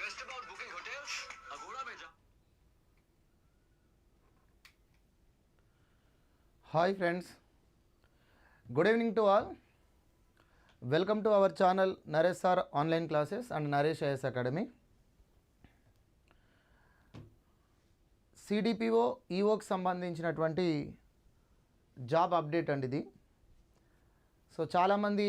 Stressed about booking hotels? Agoda में जा hi friends good evening to all welcome to our channel Naresh sir online classes and Naresh IAS academy CDPO ఈఓకి సంబంధించినటువంటి job update అండి ఇది. So చాలామంది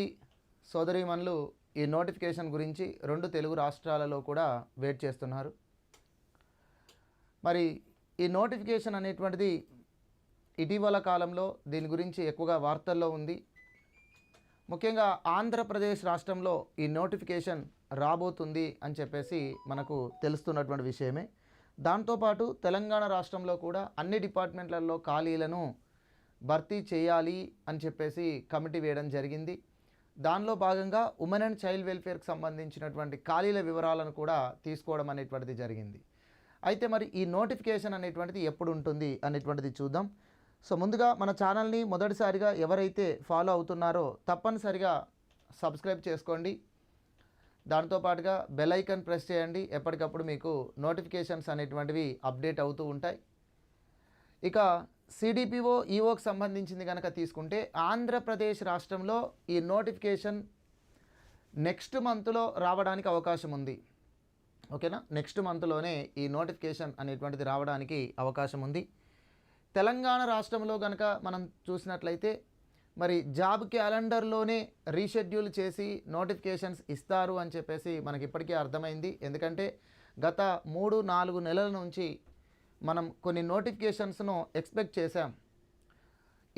సోదరీమణులు ఈ notification గురించి రెండు తెలుగు రాష్ట్రాలలో కూడా వెయిట్ చేస్తున్నారు. మరి ఈ నోటిఫికేషన్ అనేటువంటిది ఇటీవల కాలంలో దీని గురించి ఎక్కువగా వార్తల్లో ఉంది. ముఖ్యంగా ఆంధ్రప్రదేశ్ రాష్ట్రంలో ఈ నోటిఫికేషన్ రాబోతుంది అని చెప్పేసి మనకు తెలుస్తున్నటువంటి విషయమే. దాంతోపాటు తెలంగాణ రాష్ట్రంలో కూడా అన్ని డిపార్ట్మెంట్లలో ఖాళీలను భర్తీ చేయాలి అని చెప్పేసి కమిటీ వేయడం జరిగింది. దానిలో భాగంగా ఉమెన్ అండ్ చైల్డ్ వెల్ఫేర్కి సంబంధించినటువంటి ఖాళీల వివరాలను కూడా తీసుకోవడం అనేటువంటిది జరిగింది. అయితే మరి ఈ నోటిఫికేషన్ అనేటువంటిది ఎప్పుడు ఉంటుంది అనేటువంటిది చూద్దాం. సో ముందుగా మన ఛానల్ని మొదటిసారిగా ఎవరైతే ఫాలో అవుతున్నారో తప్పనిసరిగా సబ్స్క్రైబ్ చేసుకోండి. దాంతోపాటుగా బెల్ ఐకాన్ ప్రెస్ చేయండి. ఎప్పటికప్పుడు మీకు నోటిఫికేషన్స్ అనేటువంటివి అప్డేట్ అవుతూ ఉంటాయి. ఇక సిడిపిఓ ఈఓకి సంబంధించింది కనుక తీసుకుంటే ఆంధ్రప్రదేశ్ రాష్ట్రంలో ఈ నోటిఫికేషన్ నెక్స్ట్ మంత్లో రావడానికి అవకాశం ఉంది. ఓకేనా? నెక్స్ట్ మంత్లోనే ఈ నోటిఫికేషన్ అనేటువంటిది రావడానికి అవకాశం ఉంది. తెలంగాణ రాష్ట్రంలో కనుక మనం చూసినట్లయితే మరి జాబ్ క్యాలెండర్లోనే రీషెడ్యూల్ చేసి నోటిఫికేషన్స్ ఇస్తారు అని చెప్పేసి మనకి ఇప్పటికే అర్థమైంది. ఎందుకంటే గత మూడు నాలుగు నెలల నుంచి మనం కొన్ని నోటిఫికేషన్స్ను ఎక్స్పెక్ట్ చేశాం.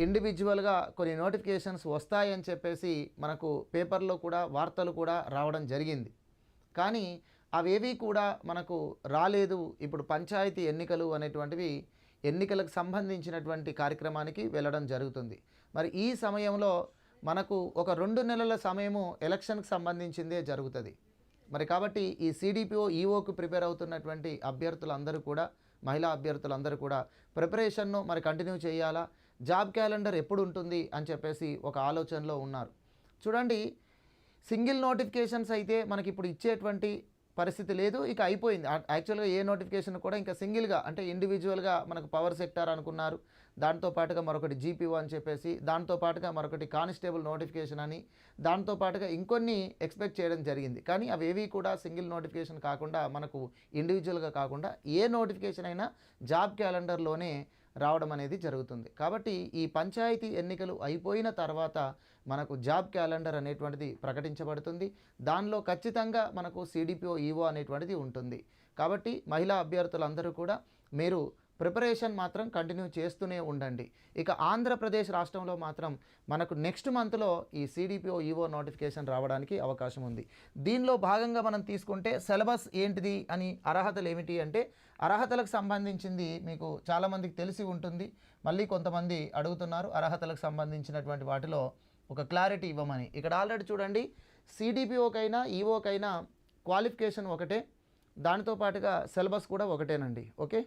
ఇండివిజువల్గా కొన్ని నోటిఫికేషన్స్ వస్తాయని చెప్పేసి మనకు పేపర్లో కూడా వార్తలు కూడా రావడం జరిగింది. కానీ అవేవి కూడా మనకు రాలేదు. ఇప్పుడు పంచాయతీ ఎన్నికలు అనేటువంటివి ఎన్నికలకు సంబంధించినటువంటి కార్యక్రమానికి వెళ్ళడం జరుగుతుంది. మరి ఈ సమయంలో మనకు ఒక రెండు నెలల సమయము ఎలక్షన్కి సంబంధించిందే జరుగుతుంది. మరి కాబట్టి ఈ సిడిపిఓ ఈఓకు ప్రిపేర్ అవుతున్నటువంటి అభ్యర్థులందరూ కూడా మహిళా అభ్యర్థులందరూ కూడా ప్రిపరేషన్ను మరి కంటిన్యూ చేయాలా? జాబ్ క్యాలెండర్ ఎప్పుడు ఉంటుంది? అని చెప్పేసి ఒక ఆలోచనలో ఉన్నారు. చూడండి సింగిల్ నోటిఫికేషన్స్ అయితే మనకి ఇప్పుడు ఇచ్చేటువంటి పరిస్థితి లేదు. ఇక అయిపోయింది. యాక్చువల్గా ఏ నోటిఫికేషన్ కూడా ఇంకా సింగిల్గా అంటే ఇండివిజువల్గా మనకు పవర్ సెక్టార్ అనుకున్నారు. దాంతో పాటుగా మరొకటి జీపీఓ అని చెప్పేసి దాంతో పాటుగా మరొకటి కానిస్టేబుల్ నోటిఫికేషన్ అని దాంతో పాటుగా ఇంకొన్ని ఎక్స్పెక్ట్ చేయడం జరిగింది. కానీ అవి ఏవి కూడా సింగిల్ నోటిఫికేషన్ కాకుండా మనకు ఇండివిజువల్గా కాకుండా ఏ నోటిఫికేషన్ అయినా జాబ్ క్యాలెండర్లోనే రావడం అనేది జరుగుతుంది. కాబట్టి ఈ పంచాయతీ ఎన్నికలు అయిపోయిన తర్వాత మనకు జాబ్ క్యాలెండర్ అనేటువంటిది ప్రకటించబడుతుంది. దానిలో ఖచ్చితంగా మనకు సిడిపిఓ ఈఓ అనేటువంటిది ఉంటుంది. కాబట్టి మహిళా అభ్యర్థులందరూ కూడా మీరు ప్రిపరేషన్ మాత్రం కంటిన్యూ చేస్తూనే ఉండండి. ఇక ఆంధ్రప్రదేశ్ రాష్ట్రంలో మాత్రం మనకు నెక్స్ట్ మంత్లో ఈ సిడిపిఓ ఈఓ నోటిఫికేషన్ రావడానికి అవకాశం ఉంది. దీనిలో భాగంగా మనం తీసుకుంటే సిలబస్ ఏంటిది అని అర్హతలు ఏమిటి అంటే అర్హతలకు సంబంధించింది మీకు చాలామందికి తెలిసి ఉంటుంది. మళ్ళీ కొంతమంది అడుగుతున్నారు అర్హతలకు సంబంధించినటువంటి వాటిలో ఒక క్లారిటీ ఇవ్వమని. ఇక్కడ ఆల్రెడీ చూడండి సిడిపిఓకైనా ఈఓకైనా క్వాలిఫికేషన్ ఒకటే. దానితో పాటుగా సిలబస్ కూడా ఒకటేనండి. ఓకే?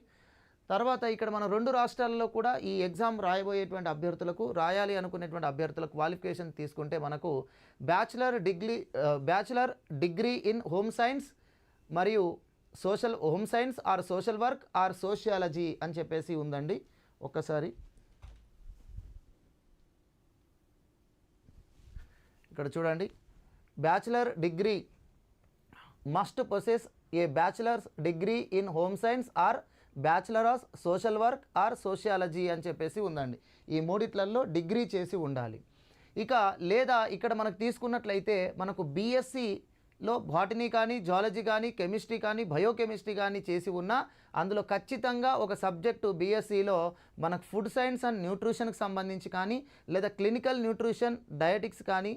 తర్వాత ఇక్కడ మనం రెండు రాష్ట్రాల్లో కూడా ఈ ఎగ్జామ్ రాయబోయేటువంటి అభ్యర్థులకు రాయాలి అనుకునేటువంటి అభ్యర్థుల క్వాలిఫికేషన్ తీసుకుంటే మనకు bachelor degree bachelor degree in home science మరియు social home science or social work or sociology అని చెప్పేసి ఉందండి. ఒక్కసారి. ఇక్కడ చూడండి. Bachelor degree must possess a bachelor's degree in home science or bachelor of social work or sociology అని చెప్పేసి ఉందండి. ఈ మూడిట్లలో డిగ్రీ చేసి ఉండాలి. ఇక లేదా ఇక్కడ మనకు తీసుకున్నట్లయితే మనకు బీఎస్సీలో బాటనీ కానీ జాలజీ కానీ కెమిస్ట్రీ కానీ బయోకెమిస్ట్రీ కానీ చేసి ఉన్నా అందులో ఖచ్చితంగా ఒక సబ్జెక్టు బీఎస్సీలో మనకు ఫుడ్ సైన్స్ అండ్ న్యూట్రిషన్కి సంబంధించి కానీ లేదా క్లినికల్ న్యూట్రిషన్ డయటిక్స్ కానీ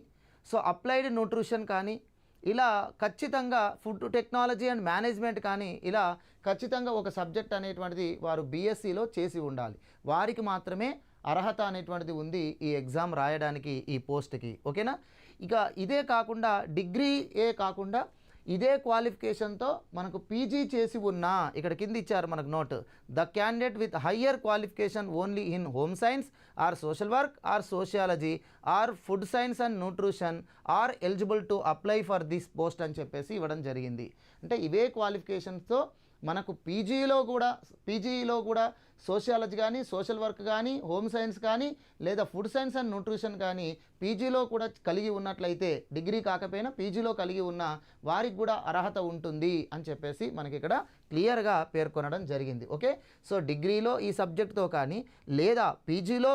సో అప్లైడ్ న్యూట్రిషన్ కానీ ఇలా ఖచ్చితంగా ఫుడ్ టెక్నాలజీ అండ్ మేనేజ్మెంట్ కానీ ఇలా ఖచ్చితంగా ఒక సబ్జెక్ట్ అనేటువంటిది వారు బీఎస్సీలో చేసి ఉండాలి. వారికి మాత్రమే అర్హత అనేటువంటిది ఉంది ఈ ఎగ్జామ్ రాయడానికి ఈ పోస్ట్కి. ఓకేనా? ఇక ఇదే కాకుండా డిగ్రీ ఏ కాకుండా ఇదే క్వాలిఫికేషన్తో మనకు పీజీ చేసి ఉన్నా ఇక్కడ కింద ఇచ్చారు మనకు note the candidate with higher qualification only in home science or social work or sociology or food science and nutrition are eligible to apply for this post అని చెప్పేసి ఇవ్వడం జరిగింది. అంటే ఇవే క్వాలిఫికేషన్స్తో మనకు పీజీలో కూడా పీజీలో కూడా సోషియాలజీ కానీ సోషల్ వర్క్ కానీ హోమ్ సైన్స్ కానీ లేదా ఫుడ్ సైన్స్ అండ్ న్యూట్రిషన్ కానీ పీజీలో కూడా కలిగి ఉన్నట్లయితే డిగ్రీ కాకపోయినా పీజీలో కలిగి ఉన్న వారికి కూడా అర్హత ఉంటుంది అని చెప్పేసి మనకి ఇక్కడ క్లియర్గా పేర్కొనడం జరిగింది. ఓకే? సో డిగ్రీలో ఈ సబ్జెక్ట్తో కానీ లేదా పీజీలో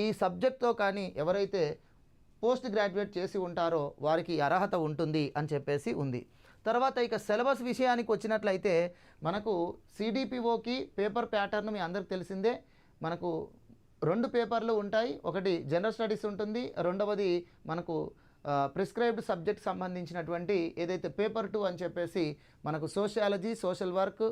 ఈ సబ్జెక్ట్తో కానీ ఎవరైతే పోస్ట్ గ్రాడ్యుయేట్ చేసి ఉంటారో వారికి అర్హత ఉంటుంది అని చెప్పేసి ఉంది. తర్వాత ఇక సిలబస్ విషయానికి వచ్చినట్లయితే మనకు సిడిపిఓకి పేపర్ ప్యాటర్న్ మీ అందరికి తెలిసిందే. మనకు రెండు పేపర్లు ఉంటాయి. ఒకటి జనరల్ స్టడీస్ ఉంటుంది. రెండవది మనకు ప్రిస్క్రైబ్డ్ సబ్జెక్ట్ సంబంధించినటువంటి ఏదైతే పేపర్ టూ అని చెప్పేసి మనకు sociology social work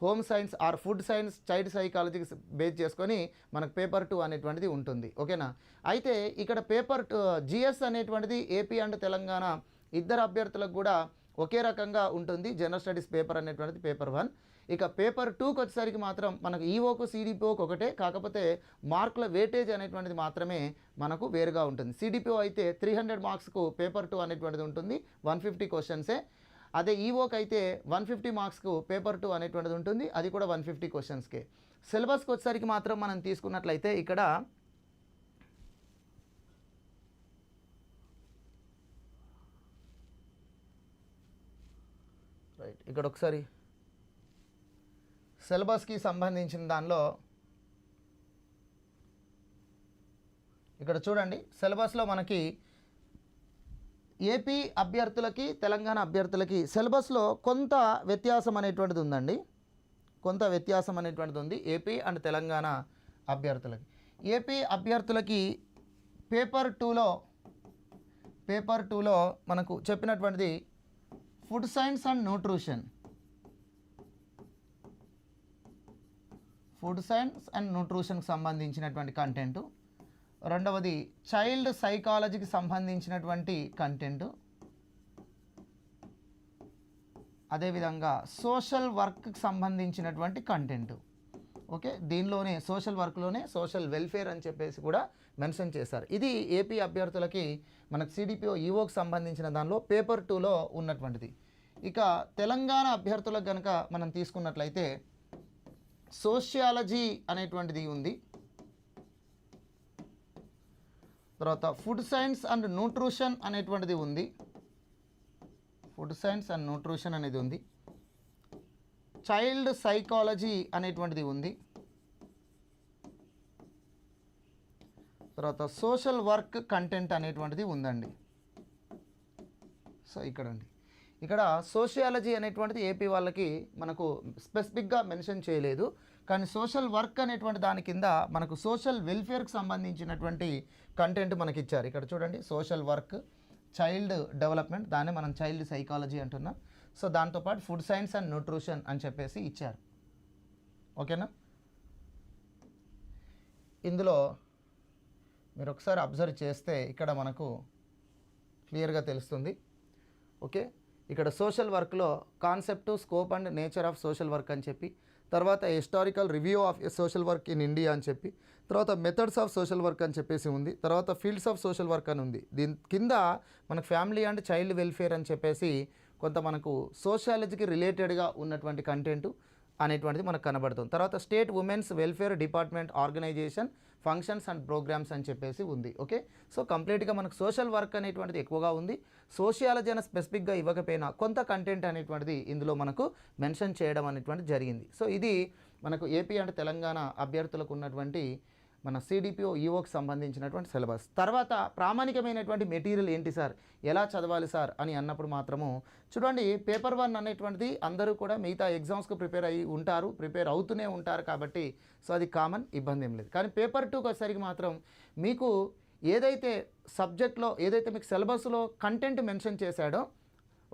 home science or food science child సైకాలజీకి base చేసుకొని మనకు పేపర్ టూ అనేటువంటిది ఉంటుంది. ఓకేనా? అయితే ఇక్కడ పేపర్ టూ జిఎస్ అనేటువంటిది ఏపీ అండ్ తెలంగాణ ఇద్దరు అభ్యర్థులకు కూడా ఒకే రకంగా ఉంటుంది జనరల్ స్టడీస్ పేపర్ అనేటువంటిది పేపర్ వన్. ఇక పేపర్ టూకి వచ్చేసరికి మాత్రం మనకు ఈఓకు సిడిపిఓకి ఒకటే కాకపోతే మార్కుల వేటేజ్ అనేటువంటిది మాత్రమే మనకు వేరుగా ఉంటుంది. సిడిపిఓ అయితే త్రీ హండ్రెడ్ మార్క్స్కు పేపర్ టూ అనేటువంటిది ఉంటుంది వన్ ఫిఫ్టీ క్వశ్చన్సే. అదే ఈఓకి అయితే వన్ ఫిఫ్టీ మార్క్స్కు పేపర్ టూ అనేటువంటిది ఉంటుంది అది కూడా వన్ ఫిఫ్టీ క్వశ్చన్స్కే. సిలబస్కి వచ్చేసరికి మాత్రం మనం తీసుకున్నట్లయితే ఇక్కడ రైట్ ఇక్కడ ఒకసారి సిలబస్కి సంబంధించిన దానిలో ఇక్కడ చూడండి సిలబస్లో మనకి ఏపీ అభ్యర్థులకి తెలంగాణ అభ్యర్థులకి సిలబస్లో కొంత వ్యత్యాసం అనేటువంటిది ఉందండి. కొంత వ్యత్యాసం అనేటువంటిది ఉంది ఏపీ అండ్ తెలంగాణ అభ్యర్థులకి. ఏపీ అభ్యర్థులకి పేపర్ టూలో పేపర్ టూలో మనకు చెప్పినటువంటిది food science and nutrition. Food science and న్యూట్రిషన్కి సంబంధించినటువంటి కంటెంట్. రెండవది చైల్డ్ సైకాలజీకి సంబంధించినటువంటి కంటెంట్. అదేవిధంగా సోషల్ వర్క్కి సంబంధించినటువంటి కంటెంట్. ఓకే? దీనిలోనే సోషల్ వర్క్లోనే సోషల్ వెల్ఫేర్ అని చెప్పేసి కూడా మెన్షన్ చేశారు. ఇది ఏపీ అభ్యర్థులకి మనకు సిడిపిఓ ఈఓకి సంబంధించిన దానిలో పేపర్ టూలో ఉన్నటువంటిది. ఇక తెలంగాణ అభ్యర్థులకు కనుక మనం తీసుకున్నట్లయితే సోషియాలజీ అనేటువంటిది ఉంది. తర్వాత ఫుడ్ సైన్స్ అండ్ న్యూట్రిషన్ అనేటువంటిది ఉంది. ఫుడ్ సైన్స్ అండ్ న్యూట్రిషన్ అనేది ఉంది. చైల్డ్ సైకాలజీ అనేటువంటిది ఉంది. తర్వాత సోషల్ వర్క్ కంటెంట్ అనేటువంటిది ఉందండి. సో ఇక్కడండి. ఇక్కడ సోషియాలజీ అనేటువంటిది ఏపీ వాళ్ళకి మనకు స్పెసిఫిక్గా మెన్షన్ చేయలేదు. కానీ సోషల్ వర్క్ అనేటువంటి దాని కింద మనకు సోషల్ వెల్ఫేర్కి సంబంధించినటువంటి కంటెంట్ మనకి ఇచ్చారు ఇక్కడ చూడండి సోషల్ వర్క్ చైల్డ్ డెవలప్మెంట్ దాన్ని మనం చైల్డ్ సైకాలజీ అంటున్నాం. సో దాంతోపాటు ఫుడ్ సైన్స్ అండ్ న్యూట్రిషన్ అని చెప్పేసి ఇచ్చారు. ఓకేనా? ఇందులో మీరు ఒకసారి అబ్జర్వ్ చేస్తే ఇక్కడ మనకు క్లియర్గా తెలుస్తుంది. ఓకే? ఇక్కడ సోషల్ వర్క్లో concept scope and nature of social work అని చెప్పి తర్వాత historical review of social work in India అని చెప్పి తర్వాత మెథడ్స్ ఆఫ్ సోషల్ వర్క్ అని చెప్పేసి ఉంది తర్వాత ఫీల్డ్స్ ఆఫ్ సోషల్ వర్క్ అని ఉంది. దీని కింద మనకు ఫ్యామిలీ అండ్ చైల్డ్ వెల్ఫేర్ అని చెప్పేసి కొంత మనకు సోషాలజీకి రిలేటెడ్గా ఉన్నటువంటి కంటెంట్ అనేటువంటిది మనకు కనబడుతుంది. తర్వాత state women's welfare department organization functions and programs అని చెప్పేసి ఉంది ఓకే సో కంప్లీట్గా మనకు సోషల్ వర్క్ అనేటువంటిది ఎక్కువగా ఉంది. సోషియాలజీ అని స్పెసిఫిక్గా ఇవ్వకపోయినా కొంత కంటెంట్ అనేటువంటిది ఇందులో మనకు మెన్షన్ చేయడం అనేటువంటిది జరిగింది. సో ఇది మనకు ఏపీ అండ్ తెలంగాణ అభ్యర్థులకు ఉన్నటువంటి మన సిడిపిఓ ఈఓకి సంబంధించినటువంటి సిలబస్. తర్వాత ప్రామాణికమైనటువంటి మెటీరియల్ ఏంటి సార్? ఎలా చదవాలి సార్? అని అన్నప్పుడు మాత్రము చూడండి పేపర్ వన్ అనేటువంటిది అందరూ కూడా మిగతా ఎగ్జామ్స్కి ప్రిపేర్ అయ్యి ఉంటారు ప్రిపేర్ అవుతూనే ఉంటారు కాబట్టి సో అది కామన్ ఇబ్బంది ఏం లేదు. కానీ పేపర్ టూకి వచ్చేసరికి మాత్రం మీకు ఏదైతే సబ్జెక్ట్లో ఏదైతే మీకు సిలబస్లో కంటెంట్ మెన్షన్ చేశాడో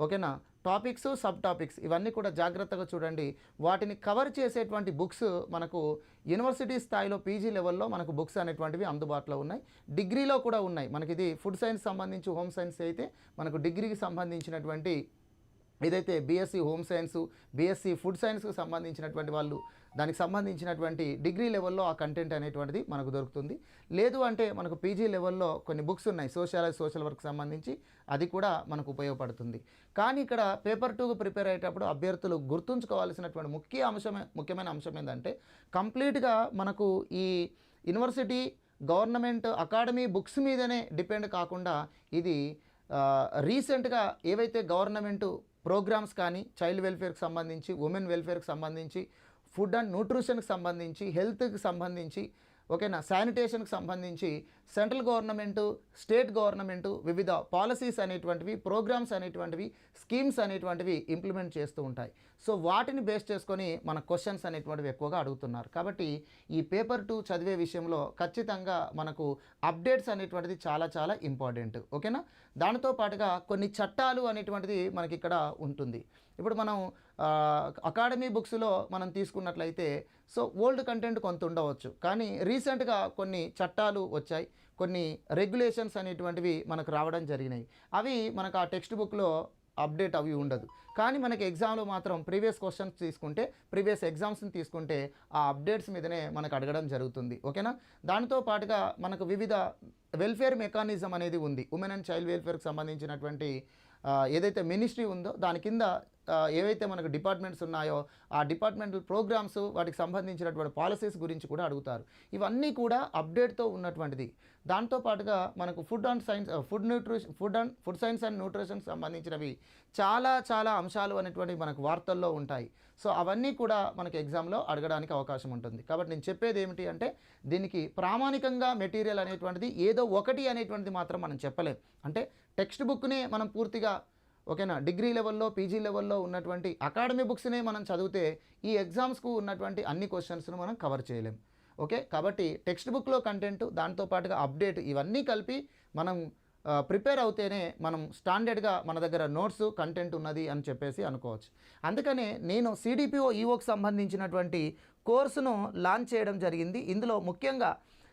ఓకేనా? టాపిక్స్ సబ్ టాపిక్స్ ఇవన్నీ కూడా జాగ్రత్తగా చూడండి. వాటిని కవర్ చేసేటువంటి బుక్స్ మనకు యూనివర్సిటీ స్థాయిలో పీజీ లెవెల్లో మనకు బుక్స్ అనేటువంటివి అందుబాటులో ఉన్నాయి. డిగ్రీలో కూడా ఉన్నాయి. మనకి ఇది ఫుడ్ సైన్స్ సంబంధించి హోమ్ సైన్స్ అయితే మనకు డిగ్రీకి సంబంధించినటువంటి ఏదైతే BSc home science BSc food సైన్స్కు సంబంధించినటువంటి వాళ్ళు దానికి సంబంధించినటువంటి డిగ్రీ లెవెల్లో ఆ కంటెంట్ అనేటువంటిది మనకు దొరుకుతుంది. లేదు అంటే మనకు పీజీ లెవెల్లో కొన్ని బుక్స్ ఉన్నాయి సోషాలజీ సోషల్ వర్క్ సంబంధించి అది కూడా మనకు ఉపయోగపడుతుంది. కానీ ఇక్కడ పేపర్ టూకు ప్రిపేర్ అయ్యేటప్పుడు అభ్యర్థులు గుర్తుంచుకోవాల్సినటువంటి ముఖ్య అంశమే ముఖ్యమైన అంశం ఏంటంటే కంప్లీట్గా మనకు ఈ యూనివర్సిటీ గవర్నమెంట్ అకాడమీ బుక్స్ మీదనే డిపెండ్ కాకుండా ఇది రీసెంట్గా ఏవైతే గవర్నమెంట్ ప్రోగ్రామ్స్ కానీ చైల్డ్ వెల్ఫేర్కి సంబంధించి ఉమెన్ వెల్ఫేర్కి సంబంధించి ఫుడ్ అండ్ న్యూట్రిషన్కి సంబంధించి హెల్త్కి సంబంధించి ఓకేనా శానిటేషన్కి సంబంధించి సెంట్రల్ గవర్నమెంటు స్టేట్ గవర్నమెంటు వివిధ పాలసీస్ అనేటువంటివి ప్రోగ్రామ్స్ అనేటువంటివి స్కీమ్స్ అనేటువంటివి ఇంప్లిమెంట్ చేస్తూ ఉంటాయి. సో వాటిని బేస్ చేసుకొని మన క్వశ్చన్స్ అనేటువంటివి ఎక్కువగా అడుగుతున్నారు. కాబట్టి ఈ పేపర్ టూ చదివే విషయంలో ఖచ్చితంగా మనకు అప్డేట్స్ అనేటువంటిది చాలా చాలా ఇంపార్టెంట్. ఓకేనా? దానితో పాటుగా కొన్ని చట్టాలు అనేటువంటిది మనకి ఇక్కడ ఉంటుంది. ఇప్పుడు మనం అకాడమీ బుక్స్లో మనం తీసుకున్నట్లయితే సో ఓల్డ్ కంటెంట్ కొంత ఉండవచ్చు. కానీ రీసెంట్గా కొన్ని చట్టాలు వచ్చాయి. కొన్ని రెగ్యులేషన్స్ అనేటువంటివి మనకు రావడం జరిగినాయి. అవి మనకు ఆ టెక్స్ట్ బుక్లో అప్డేట్ అవి ఉండదు. కానీ మనకి ఎగ్జామ్లో మాత్రం ప్రీవియస్ క్వశ్చన్స్ తీసుకుంటే ప్రీవియస్ ఎగ్జామ్స్ని తీసుకుంటే ఆ అప్డేట్స్ మీదనే మనకు అడగడం జరుగుతుంది. ఓకేనా? దానితో పాటుగా మనకు వివిధ వెల్ఫేర్ మెకానిజం అనేది ఉంది. ఉమెన్ అండ్ చైల్డ్ వెల్ఫేర్కి సంబంధించినటువంటి ఏదైతే మినిస్ట్రీ ఉందో దాని కింద ఏవైతే మనకు డిపార్ట్మెంట్స్ ఉన్నాయో ఆ డిపార్ట్మెంటల్ ప్రోగ్రామ్స్ వాటికి సంబంధించినటువంటి పాలసీస్ గురించి కూడా అడుగుతారు. ఇవన్నీ కూడా అప్డేట్తో ఉన్నటువంటిది. దాంతో పాటుగా మనకు food and science food nutrition food and food science and nutrition సంబంధించినవి చాలా చాలా అంశాలు అనేటువంటివి మనకు వార్తల్లో ఉంటాయి. సో అవన్నీ కూడా మనకి ఎగ్జామ్లో అడగడానికి అవకాశం ఉంటుంది. కాబట్టి నేను చెప్పేది ఏమిటి అంటే దీనికి ప్రామాణికంగా మెటీరియల్ అనేటువంటిది ఏదో ఒకటి అనేటువంటిది మాత్రం మనం చెప్పలేం. అంటే టెక్స్ట్ బుక్నే మనం పూర్తిగా ఓకేనా? డిగ్రీ లెవెల్లో పీజీ లెవెల్లో ఉన్నటువంటి అకాడమీ బుక్స్నే మనం చదివితే ఈ ఎగ్జామ్స్కు ఉన్నటువంటి అన్ని క్వశ్చన్స్ను మనం కవర్ చేయలేం. ఓకే? కాబట్టి టెక్స్ట్ బుక్లో కంటెంట్ దాంతో పాటుగా అప్డేట్ ఇవన్నీ కలిపి మనం ప్రిపేర్ అవుతేనే మనం స్టాండర్డ్గా మన దగ్గర నోట్స్ కంటెంట్ ఉన్నది అని చెప్పేసి అనుకోవచ్చు. అందుకనే నేను సిడిపిఓ ఈఓకి సంబంధించినటువంటి కోర్సును లాంచ్ చేయడం జరిగింది. ఇందులో ముఖ్యంగా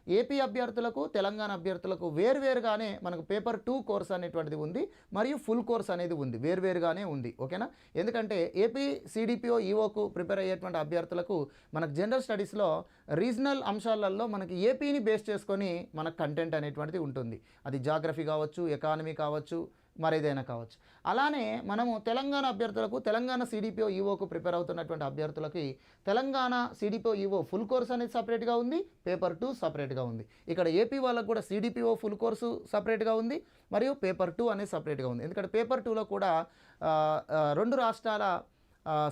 ఏపీ అభ్యర్థులకు తెలంగాణ అభ్యర్థులకు వేర్వేరుగానే మనకు పేపర్ టూ కోర్స్ అనేటువంటిది ఉంది మరియు ఫుల్ కోర్స్ అనేది ఉంది వేర్వేరుగానే ఉంది ఓకేనా? ఎందుకంటే ఏపీ సిడిపిఓ ఈఓకు ప్రిపేర్ అయ్యేటువంటి అభ్యర్థులకు మనకు జనరల్ స్టడీస్లో రీజనల్ అంశాలలో మనకి ఏపీని బేస్ చేసుకొని మనకు కంటెంట్ అనేటువంటిది ఉంటుంది. అది జాగ్రఫీ కావచ్చు ఎకానమీ కావచ్చు మరేదైనా కావచ్చు. అలానే మనము తెలంగాణ అభ్యర్థులకు తెలంగాణ సిడిపిఓ ఈఓకు ప్రిపేర్ అవుతున్నటువంటి అభ్యర్థులకి Telangana CDPO EO full course అనేది సపరేట్గా ఉంది పేపర్ టూ సపరేట్గా ఉంది. ఇక్కడ ఏపీ వాళ్ళకు కూడా సిడిపిఓ ఫుల్ కోర్సు సపరేట్గా ఉంది మరియు పేపర్ టూ అనేది సపరేట్గా ఉంది. ఎందుకంటే పేపర్ టూలో కూడా రెండు రాష్ట్రాల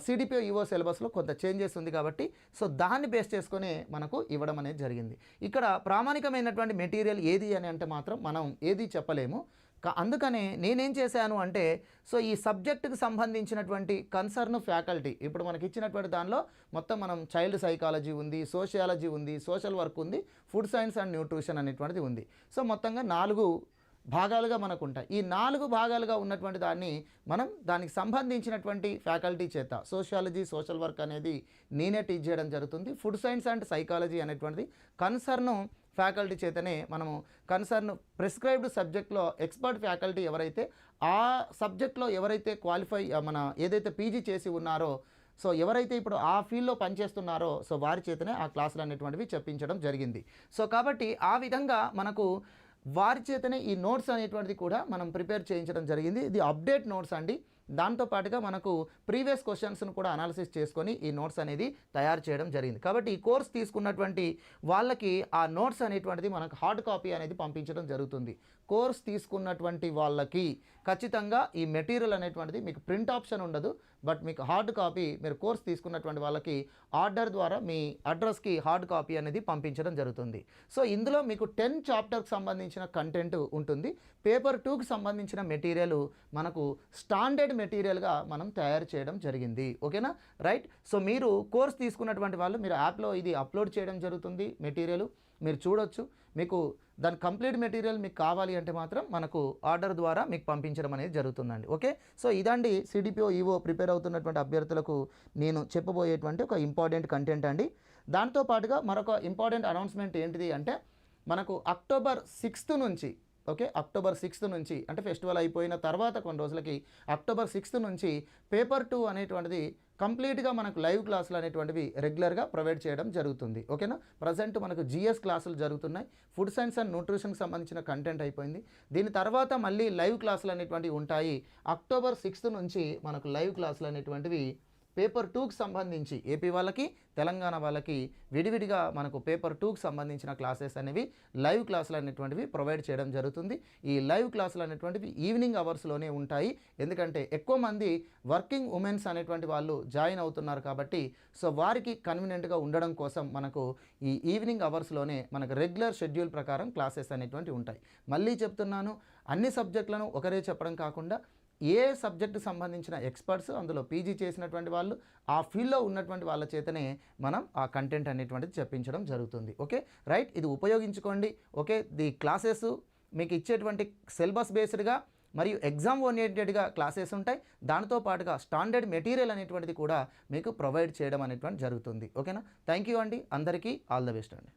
సిడిపిఓ ఈఓ సిలబస్లో కొంత చేంజెస్ ఉంది కాబట్టి సో దాన్ని బేస్ చేసుకొని మనకు ఇవ్వడం అనేది జరిగింది. ఇక్కడ ప్రామాణికమైనటువంటి మెటీరియల్ ఏది అని అంటే మాత్రం మనం ఏది చెప్పలేము. అందుకనే నేనేం చేశాను అంటే సో ఈ సబ్జెక్టుకు సంబంధించినటువంటి కన్సర్న్ ఫ్యాకల్టీ ఇప్పుడు మనకి ఇచ్చినటువంటి దానిలో మొత్తం మనం చైల్డ్ సైకాలజీ ఉంది సోషియాలజీ ఉంది సోషల్ వర్క్ ఉంది ఫుడ్ సైన్స్ అండ్ న్యూట్రిషన్ అనేటువంటిది ఉంది. సో మొత్తంగా నాలుగు భాగాలుగా మనకు ఉంటాయి ఈ నాలుగు భాగాలుగా ఉన్నటువంటి దాన్ని మనం దానికి సంబంధించినటువంటి ఫ్యాకల్టీ చేత సోషియాలజీ సోషల్ వర్క్ అనేది నేనే టీచ్ చేయడం జరుగుతుంది ఫుడ్ సైన్స్ అండ్ సైకాలజీ అనేటువంటిది కన్సర్ను ఫ్యాకల్టీ చేతనే మనము కన్సర్న్ ప్రిస్క్రైబ్డ్ సబ్జెక్ట్లో ఎక్స్పర్ట్ ఫ్యాకల్టీ ఎవరైతే ఆ సబ్జెక్ట్లో ఎవరైతే క్వాలిఫై మన ఏదైతే పీజీ చేసి ఉన్నారో సో ఎవరైతే ఇప్పుడు ఆ ఫీల్డ్లో పనిచేస్తున్నారో సో వారి చేతనే ఆ క్లాసులు అనేటువంటివి చెప్పించడం జరిగింది. సో కాబట్టి ఆ విధంగా మనకు వారి చేతనే ఈ నోట్స్ అనేటువంటిది కూడా మనం ప్రిపేర్ చేయించడం జరిగింది. ఇది అప్డేట్ నోట్స్ అండి. దాంతో పాటుగా మనకు ప్రీవియస్ క్వశ్చన్స్ను కూడా అనాలిసిస్ చేసుకొని ఈ నోట్స్ అనేది తయారు చేయడం జరిగింది. కాబట్టి ఈ కోర్స్ తీసుకున్నటువంటి వాళ్ళకి ఆ నోట్స్ అనేటువంటిది మనకు హార్డ్ కాపీ అనేది పంపించడం జరుగుతుంది. కోర్స్ తీసుకున్నటువంటి వాళ్ళకి ఖచ్చితంగా ఈ మెటీరియల్ అనేటువంటిది మీకు ప్రింట్ ఆప్షన్ ఉండదు బట్ మీకు హార్డ్ కాపీ మీరు కోర్స్ తీసుకున్నటువంటి వాళ్ళకి ఆర్డర్ ద్వారా మీ అడ్రస్కి హార్డ్ కాపీ అనేది పంపించడం జరుగుతుంది. సో ఇందులో మీకు టెన్ చాప్టర్కి సంబంధించిన కంటెంట్ ఉంటుంది. పేపర్ టూకి సంబంధించిన మెటీరియల్ మనకు స్టాండర్డ్ మెటీరియల్గా మనం తయారు చేయడం జరిగింది. ఓకేనా? రైట్? సో మీరు కోర్స్ తీసుకున్నటువంటి వాళ్ళు మీరు యాప్లో ఇది అప్లోడ్ చేయడం జరుగుతుంది మెటీరియల్. మీరు చూడొచ్చు. మీకు దాని కంప్లీట్ మెటీరియల్ మీకు కావాలి అంటే మాత్రం మనకు ఆర్డర్ ద్వారా మీకు పంపించడం అనేది జరుగుతుందండి. ఓకే? సో ఇదండి సిడిపిఓ ఈవో ప్రిపేర్ అవుతున్నటువంటి అభ్యర్థులకు నేను చెప్పబోయేటువంటి ఒక ఇంపార్టెంట్ కంటెంట్ అండి. దాంతో పాటుగా మరొక ఇంపార్టెంట్ అనౌన్స్మెంట్ ఏంటిది అంటే మనకు అక్టోబర్ సిక్స్త్ నుంచి ఓకే? అక్టోబర్ సిక్స్త్ నుంచి అంటే ఫెస్టివల్ అయిపోయిన తర్వాత కొన్ని రోజులకి అక్టోబర్ సిక్స్త్ నుంచి పేపర్ టూ అనేటువంటిది కంప్లీట్గా మనకు లైవ్ క్లాసులు అనేటువంటివి రెగ్యులర్గా ప్రొవైడ్ చేయడం జరుగుతుంది. ఓకేనా? ప్రజెంట్ మనకు జిఎస్ క్లాసులు జరుగుతున్నాయి. ఫుడ్ సైన్స్ అండ్ న్యూట్రిషన్కి సంబంధించిన కంటెంట్ అయిపోయింది. దీని తర్వాత మళ్ళీ లైవ్ క్లాసులు అనేటువంటివి ఉంటాయి. అక్టోబర్ సిక్స్త్ నుంచి మనకు లైవ్ క్లాసులు అనేటువంటివి పేపర్ టూకి సంబంధించి ఏపీ వాళ్ళకి తెలంగాణ వాళ్ళకి విడివిడిగా మనకు పేపర్ టూకి సంబంధించిన క్లాసెస్ అనేవి లైవ్ క్లాసులు అనేటువంటివి ప్రొవైడ్ చేయడం జరుగుతుంది. ఈ లైవ్ క్లాసులు అనేటువంటివి ఈవినింగ్ అవర్స్లోనే ఉంటాయి. ఎందుకంటే ఎక్కువ మంది వర్కింగ్ ఉమెన్స్ అనేటువంటి వాళ్ళు జాయిన్ అవుతున్నారు కాబట్టి సో వారికి కన్వీనియంట్గా ఉండడం కోసం మనకు ఈ ఈవినింగ్ అవర్స్లోనే మనకు రెగ్యులర్ షెడ్యూల్ ప్రకారం క్లాసెస్ అనేటువంటివి ఉంటాయి. మళ్ళీ చెప్తున్నాను అన్ని సబ్జెక్టులను ఒకరే చెప్పడం కాకుండా ఏ సబ్జెక్టు సంబంధించిన ఎక్స్పర్ట్స్ అందులో పీజీ చేసినటువంటి వాళ్ళు ఆ ఫీల్డ్లో ఉన్నటువంటి వాళ్ళ చేతనే మనం ఆ కంటెంట్ అనేటువంటిది చెప్పించడం జరుగుతుంది. ఓకే? రైట్? ఇది ఉపయోగించుకోండి. ఓకే? ది క్లాసెస్ మీకు ఇచ్చేటువంటి సిలబస్ బేస్డ్గా మరియు ఎగ్జామ్ ఓరియంటెడ్గా క్లాసెస్ ఉంటాయి. దానితో పాటుగా స్టాండర్డ్ మెటీరియల్ అనేటువంటిది కూడా మీకు ప్రొవైడ్ చేయడం అనేటువంటి జరుగుతుంది. ఓకేనా? థ్యాంక్ యూ అండి. అందరికీ ఆల్ ద బెస్ట్ అండి.